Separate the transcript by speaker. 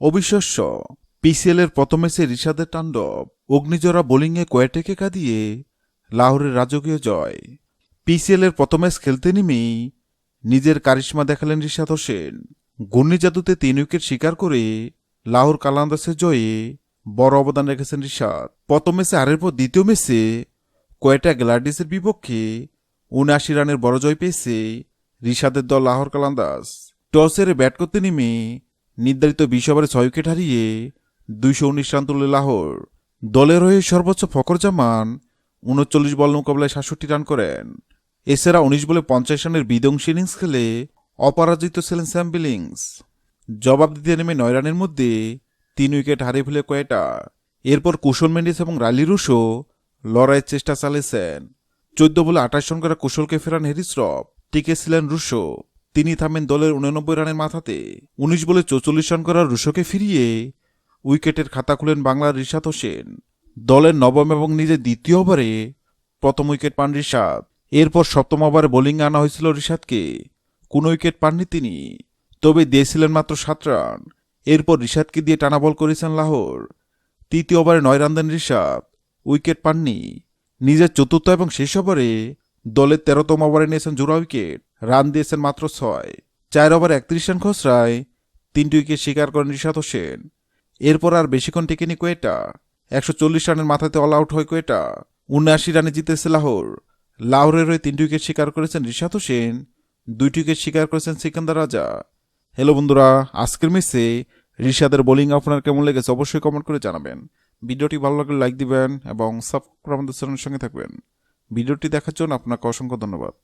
Speaker 1: অবিশ্বাস্য। পিসিএল এর প্রথম ম্যাচে রিশাদের তাণ্ডব অগ্নিজোড়া বোলিংয়ে কয়েটেকে কাঁদিয়ে লাহোরের রাজকীয় জয়। পিসিএল এর প্রথম ম্যাচ খেলতে নেমেই নিজের কারিশ্মা দেখালেন রিশাদ হোসেন। ঘূর্ণিজাদুতে তিন উইকেট শিকার করে লাহোর কালান্দাসের জয়ে বড় অবদান রেখেছেন রিশাদ। প্রথম ম্যাচে হারের পর দ্বিতীয় ম্যাচে কয়েটা গ্লাডিসের বিপক্ষে উনআশি রানের বড় জয় পেয়েছে রিশাদের দল লাহোর কালান্দাস টসের ব্যাট করতে নেমে নির্ধারিত বিশ ওভারে ছয় উইকেট হারিয়ে দুইশো উনিশ রান তুলে লাহোর। দলের হয়ে সর্বোচ্চ ফকর জামান উনচল্লিশ বল মোকাবেলায় সাতষট্টি রান করেন। এছাড়া উনিশ বলে পঞ্চাশ রানের বিধ্বংসী ইনিংস খেলে অপরাজিত ছিলেন স্যাম বিলিংস। জবাব দিতে নেমে নয় রানের মধ্যে তিন উইকেট হারিয়ে ফেলে কয়েটা এরপর কুশল মেন্ডিস এবং রালি রুশো লড়াইয়ের চেষ্টা চালিয়েছেন। চোদ্দ বলে আঠাশ রান করা কুশলকে ফেরান হ্যারিস রব টিকে ছিলেন রুশো। তিনি থামেন দলের উননব্বই রানের মাথাতে। উনিশ বলে চৌচল্লিশ রান করা রুশোকে ফিরিয়ে উইকেটের খাতা খুলেন বাংলার রিশাদ হোসেন। দলের নবম এবং নিজের দ্বিতীয় ওভারে প্রথম উইকেট পান রিশাদ। এরপর সপ্তম ওভারে বোলিং আনা হয়েছিল রিশাদকে। কোন উইকেট পাননি তিনি। তবে দিয়েছিলেন মাত্র সাত রান। এরপর রিশাদকে দিয়ে টানা বল করেছেন লাহোর। তৃতীয় ওভারে নয় রান দেন রিশাদ। উইকেট পাননি। নিজের চতুর্থ এবং শেষ ওভারে দলের তেরোতম ওভারে নিয়েছেন জোড়া উইকেট। রান দিয়েছেন মাত্র ছয়। চার ওভার একত্রিশ রান খসড়ায় তিনটি উইকেট শিকার করেন রিশাদ হোসেন। এরপর আর বেশিক্ষণ টেকেনি কোয়েটা। একশো চল্লিশ রানের মাথাতে অল আউট হয় কোয়েটা। উনআশি রানে জিতেছে লাহোর। লাহোরের হয়ে তিনটি উইকেট শিকার করেছেন রিশাদ হোসেন, দুইটি উইকেট শিকার করেছেন সিকান্দার রাজা। হ্যালো বন্ধুরা, আজকের ম্যাচে ঋষাদের বোলিং আপনার কেমন লেগেছে অবশ্যই কমেন্ট করে জানাবেন। ভিডিওটি ভালো লাগলে লাইক দিবেন এবং সাবস্ক্রাইব আমাদের সঙ্গে থাকবেন। ভিডিওটি দেখার জন্য আপনাকে অসংখ্য ধন্যবাদ।